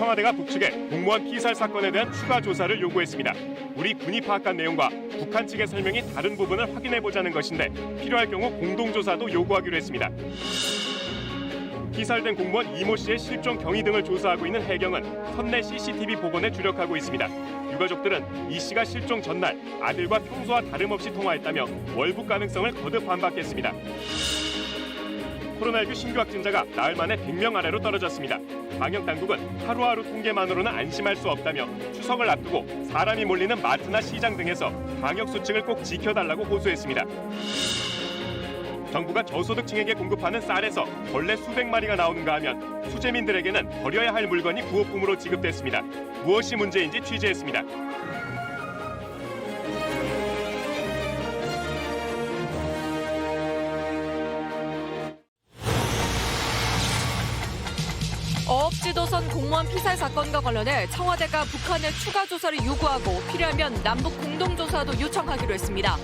청와대가 북측에 공무원 피살 사건에 대한 추가 조사를 요구했습니다. 우리 군이 파악한 내용과 북한 측의 설명이 다른 부분을 확인해 보자는 것인데 필요할 경우 공동 조사도 요구하기로 했습니다. 피살된 공무원 이모 씨의 실종 경위 등을 조사하고 있는 해경은 선내 CCTV 복원에 주력하고 있습니다. 유가족들은 이 씨가 실종 전날 아들과 평소와 다름없이 통화했다며 월북 가능성을 거듭 반박했습니다. 코로나19 신규 확진자가 나흘 만에 100명 아래로 떨어졌습니다. 방역 당국은 하루하루 통계만으로는 안심할 수 없다며 추석을 앞두고 사람이 몰리는 마트나 시장 등에서 방역 수칙을 꼭 지켜달라고 호소했습니다. 정부가 저소득층에게 공급하는 쌀에서 벌레 수백 마리가 나오는가 하면 수재민들에게는 버려야 할 물건이 부업품으로 지급됐습니다. 무엇이 문제인지 취재했습니다. 어업지도선 공무원 피살 사건과 관련해 청와대가 북한에 추가 조사를 요구하고 필요하면 남북 공동조사도 요청하기로 했습니다.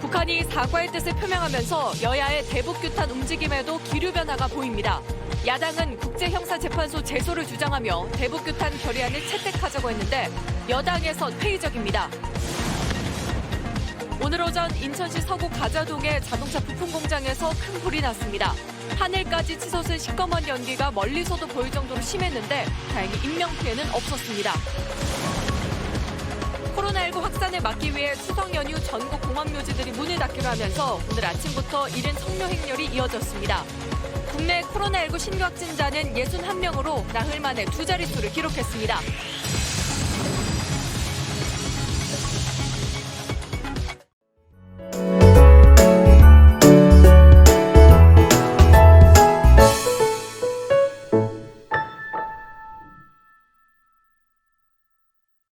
북한이 사과의 뜻을 표명하면서 여야의 대북 규탄 움직임에도 기류 변화가 보입니다. 야당은 국제형사재판소 제소를 주장하며 대북 규탄 결의안을 채택하자고 했는데 여당에선 회의적입니다. 오늘 오전 인천시 서구 가자동의 자동차 부품 공장에서 큰 불이 났습니다. 하늘까지 치솟은 시꺼먼 연기가 멀리서도 보일 정도로 심했는데 다행히 인명 피해는 없었습니다. 코로나19 확산을 막기 위해 추석 연휴 전국 공항묘지들이 문을 닫기로 하면서 오늘 아침부터 이른 성묘 행렬이 이어졌습니다. 국내 코로나19 신규 확진자는 61명으로 나흘 만에 두 자릿수를 기록했습니다.